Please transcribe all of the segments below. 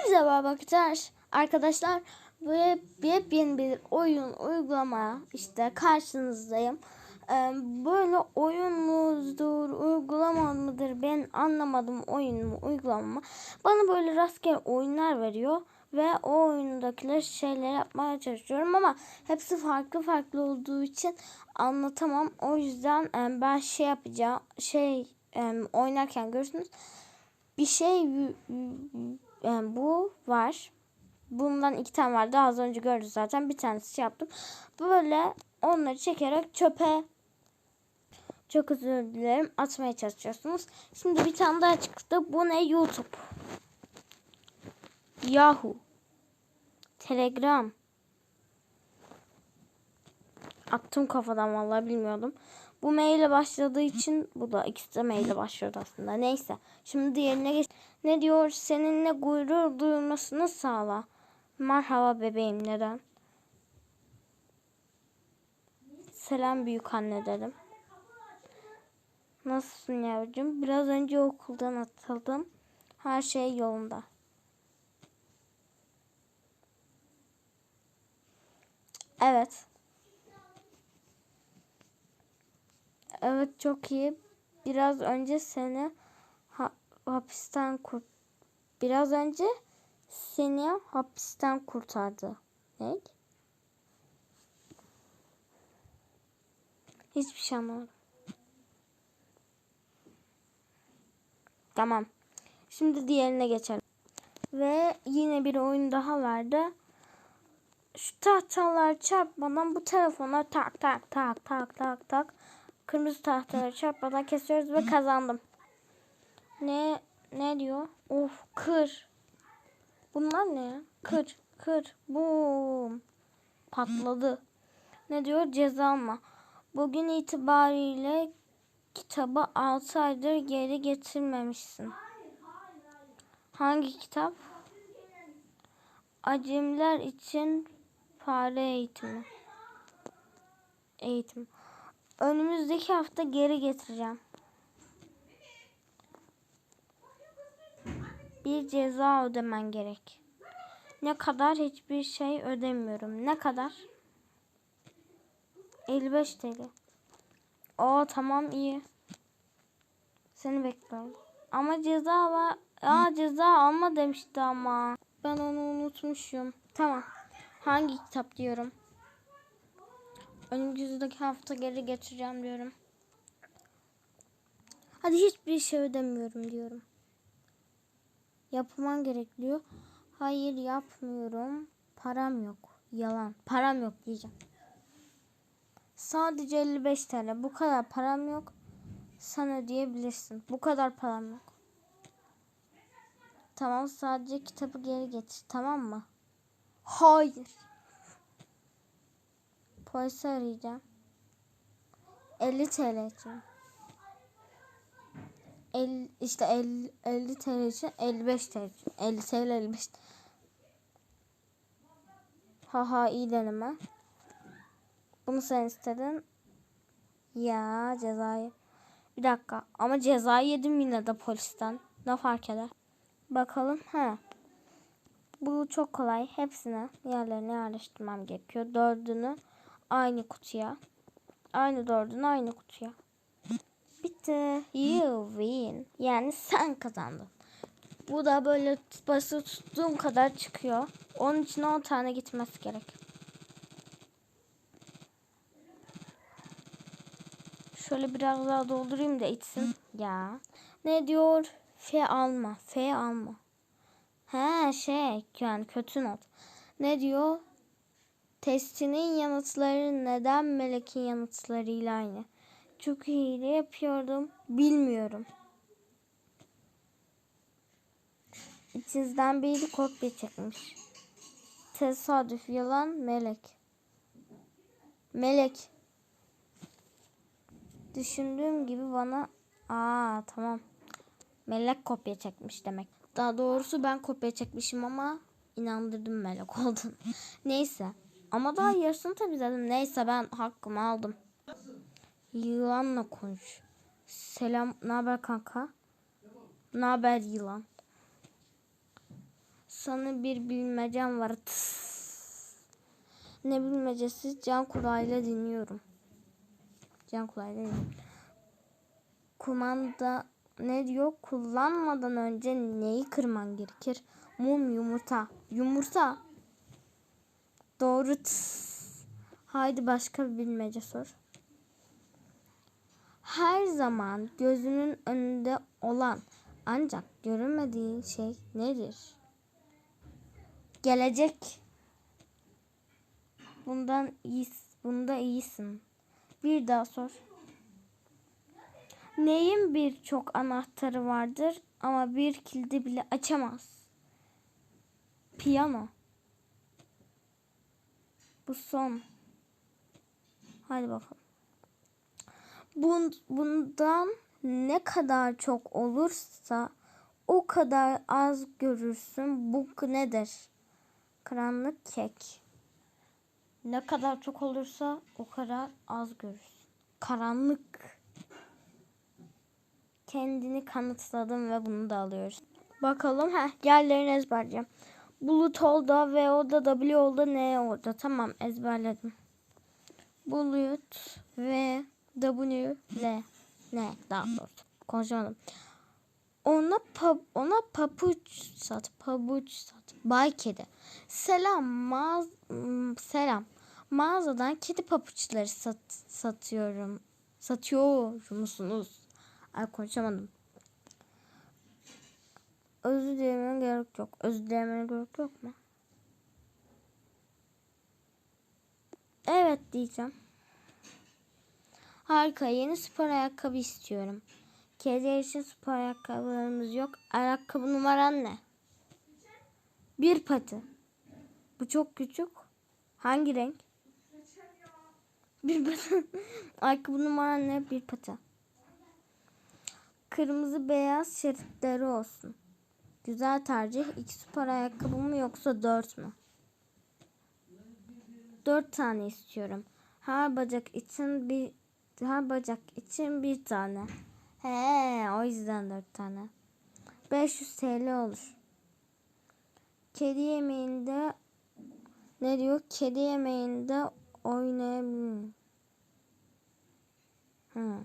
Hepsi merhaba arkadaşlar. Arkadaşlar ve yepyeni bir oyun uygulama işte karşınızdayım. Böyle oyun mudur, uygulama mıdır ben anlamadım oyun mu, uygulama mı. Bana böyle rastgele oyunlar veriyor ve o oyundakiler şeyler yapmaya çalışıyorum ama hepsi farklı farklı olduğu için anlatamam. O yüzden ben şey yapacağım, şey oynarken görürsünüz bir şey yani bu var. Bundan iki tane vardı. Az önce gördük zaten. Bir tanesi şey yaptım. Böyle onları çekerek çöpe çok özür dilerim atmaya çalışıyorsunuz. Şimdi bir tane daha çıktı. Bu ne? YouTube. Yahoo. Telegram. Attım kafadan vallahi bilmiyordum. Bu maille başladığı için bu da ikisi de maille başlıyordu aslında. Neyse. Şimdi diğerine geç. Ne diyor? Seninle gurur duyulmasını sağla. Merhaba bebeğim neden? Selam büyük anne dedim. Nasılsın yavrucuğum? Biraz önce okuldan atıldım. Her şey yolunda. Evet. Evet çok iyi. Biraz önce seni ha- hapisten kurt biraz önce seni hapisten kurtardı. Ne? Hiçbir şey anlamadım. Tamam. Şimdi diğerine geçelim. Ve yine bir oyun daha vardı. Şu tahtalar çarpmadan bu telefona tak tak tak tak tak tak kırmızı tahtaları çarpmadan kesiyoruz ve kazandım. Ne ne diyor? Of kır. Bunlar ne ya? Kır kır. Bum. Patladı. Ne diyor? Ceza alma. Bugün itibariyle kitabı 6 aydır geri getirmemişsin. Hangi kitap? Acemiler için fare eğitimi. Eğitim. Önümüzdeki hafta geri getireceğim. Bir ceza ödemen gerek. Ne kadar hiçbir şey ödemiyorum. Ne kadar? 55 TL. Oo tamam iyi. Seni bekliyorum. Ama ceza var. Aa ceza alma demişti ama. Ben onu unutmuşum. Tamam. Hangi kitap diyorum? Önümüzdeki hafta geri getireceğim diyorum. Hadi hiçbir şey ödemiyorum diyorum. Yapman gerek diyor. Hayır yapmıyorum. Param yok. Yalan. Param yok diyeceğim. Sadece 55 TL. Bu kadar param yok. Sen ödeyebilirsin. Bu kadar param yok. Tamam sadece kitabı geri getir. Tamam mı? Hayır. Polisi arayacağım. 50 TL için. 50, işte 50, 50 TL için 55 TL için. 50 TL 55 Haha iyi deneme. Bunu sen istedin. Ya cezayı. Bir dakika ama cezayı yedim yine de polisten. Ne fark eder? Bakalım. Ha. Bu çok kolay. Hepsini yerlerine yerleştirmem gerekiyor. Dördünü aynı kutuya. Aynı dördünü aynı kutuya. Bitti. You win. Yani sen kazandın. Bu da böyle bası tuttuğum kadar çıkıyor. Onun için 10 tane gitmesi gerek. Şöyle biraz daha doldurayım da içsin. Ya. Ne diyor? F alma. F alma. He şey yani kötü not. Ne diyor? Testinin yanıtları neden Melek'in yanıtlarıyla aynı? Çünkü hile yapıyordum. Bilmiyorum. İçinizden biri kopya çekmiş. Tesadüf yalan Melek. Melek. Düşündüğüm gibi bana... Aa tamam. Melek kopya çekmiş demek. Daha doğrusu ben kopya çekmişim ama inandırdım melek oldun. Neyse. Ama daha yarısını temizledim. Neyse ben hakkımı aldım. Yılanla konuş. Selam. Ne haber kanka? Ne haber yılan? Sana bir bilmecem var. Ne bilmecesi? Can kulağıyla dinliyorum. Can kulağıyla. Kumanda ne diyor? Kullanmadan önce neyi kırman gerekir? Mum, yumurta. Yumurta. Doğru. Haydi başka bir bilmece sor. Her zaman gözünün önünde olan ancak görünmediği şey nedir? Gelecek. Bundan iyi, bunda iyisin. Bir daha sor. Neyin birçok anahtarı vardır ama bir kilidi bile açamaz? Piyano. Bu son. Hadi bakalım. Bun, bundan ne kadar çok olursa o kadar az görürsün. Bu nedir? Karanlık kek. Ne kadar çok olursa o kadar az görürsün. Karanlık. Kendini kanıtladım ve bunu da alıyoruz. Bakalım. Heh, yerlerini ezberleyeceğim. Bulut oldu ve orada W oldu ne oldu. Tamam ezberledim. Bulut ve W L ne daha doğrusu konuşamadım. Ona pa, ona papuç sat, pabuç sat. Bay kedi. Selam mağaz selam. Mağazadan kedi papuçları sat, satıyorum. Satıyor musunuz? Ay konuşamadım. Özür dilemene gerek yok. Özür dilemene gerek yok mu? Evet diyeceğim. Harika. Yeni spor ayakkabı istiyorum. Kediler için spor ayakkabılarımız yok. Ayakkabı numaran ne? Bir pati. Bu çok küçük. Hangi renk? Bir pati. ayakkabı numaran ne? Bir pati. Kırmızı beyaz şeritleri olsun. Güzel tercih. İki spor ayakkabı mı yoksa dört mü? Dört tane istiyorum. Her bacak için bir her bacak için bir tane. He, o yüzden dört tane. 500 TL olur. Kedi yemeğinde ne diyor? Kedi yemeğinde oynayabilirim. Hı.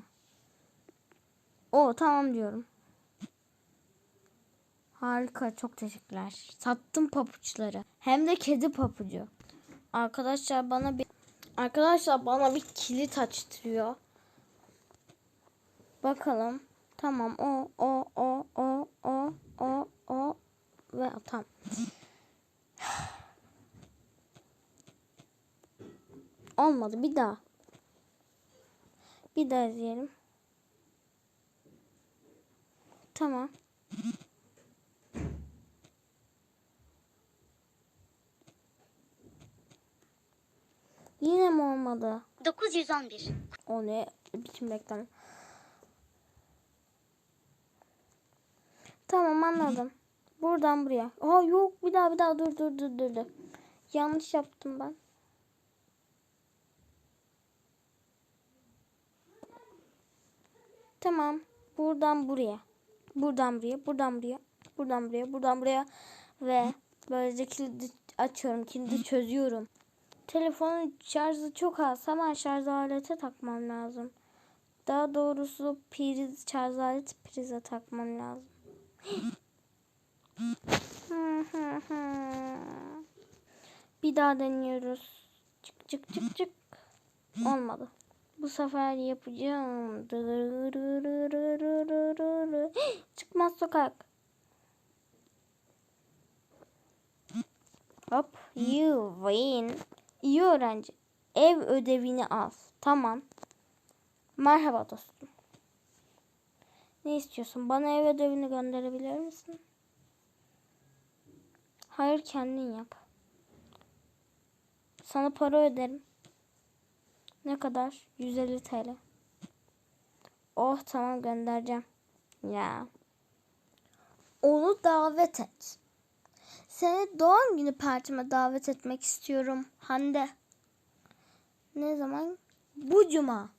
O tamam diyorum. Harika çok teşekkürler. Sattım papuçları. Hem de kedi papucu. Arkadaşlar bana bir Arkadaşlar bana bir kilit açtırıyor. Bakalım. Tamam o o o o o o o ve tamam. Olmadı bir daha. Bir daha izleyelim. Tamam. Yine mi olmadı? 911. O ne reklam. Tamam anladım. Buradan buraya. Aa yok bir daha bir daha dur dur dur dur. dur. Yanlış yaptım ben. Tamam. Buradan buraya. Buradan buraya. Buradan buraya. Buradan buraya. Buradan buraya. Ve böylece kilidi açıyorum. Kilidi çözüyorum. Telefonun şarjı çok az. Hemen şarj aleti takmam lazım. Daha doğrusu priz, şarj aleti prize takmam lazım. Bir daha deniyoruz. Çık çık çık çık. Olmadı. Bu sefer yapacağım. Çıkmaz sokak. Hop. You win. İyi öğrenci. Ev ödevini al. Tamam. Merhaba dostum. Ne istiyorsun? Bana ev ödevini gönderebilir misin? Hayır kendin yap. Sana para öderim. Ne kadar? 150 TL. Oh tamam göndereceğim. Ya. Onu davet et. Seni doğum günü partime davet etmek istiyorum Hande. Ne zaman? Bu cuma.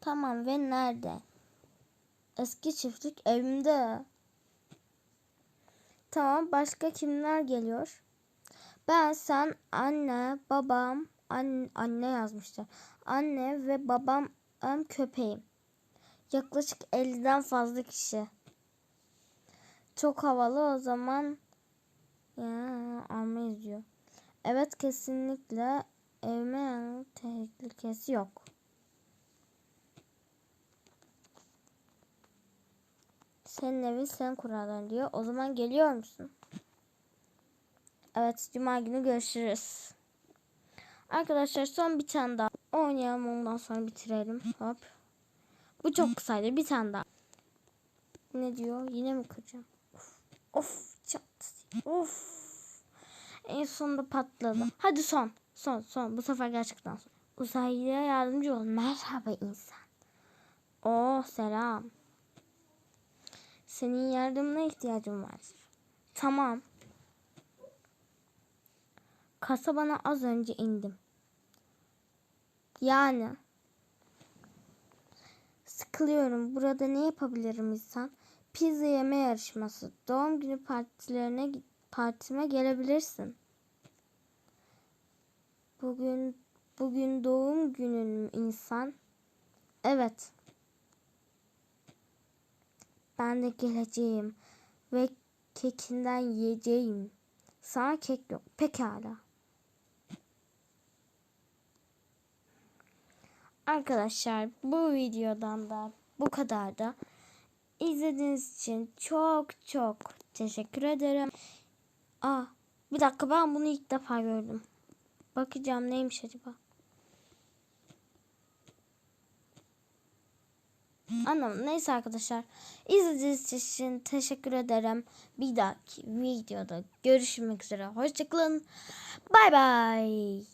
Tamam ve nerede? Eski çiftlik evimde. Tamam başka kimler geliyor? Ben, sen, anne, babam, anne, anne yazmışlar. Anne ve babam köpeğim. Yaklaşık 50'den fazla kişi. Çok havalı o zaman ya almayız diyor. Evet kesinlikle evime tehlikesi yok. Senin evi sen kurarlar diyor. O zaman geliyor musun? Evet cuma günü görüşürüz. Arkadaşlar son bir tane daha oynayalım ondan sonra bitirelim. Hop. Bu çok kısaydı bir tane daha. Ne diyor? Yine mi kıracağım? Of, çattı. Of. En sonunda patladı. Hadi son. Son son. Bu sefer gerçekten son. Uzaylıya yardımcı ol. Merhaba insan. Oh selam. Senin yardımına ihtiyacım var. Tamam. Kasabana az önce indim. Yani. Sıkılıyorum. Burada ne yapabilirim insan? Pizza yeme yarışması. Doğum günü partilerine partime gelebilirsin. Bugün bugün doğum günün insan? Evet. Ben de geleceğim ve kekinden yiyeceğim. Sana kek yok. Pekala. Arkadaşlar bu videodan da bu kadar da izlediğiniz için çok çok teşekkür ederim. Aa, bir dakika ben bunu ilk defa gördüm. Bakacağım neymiş acaba? Anlamadım. Neyse arkadaşlar. İzlediğiniz için teşekkür ederim. Bir dahaki videoda görüşmek üzere. Hoşçakalın. Bay bay.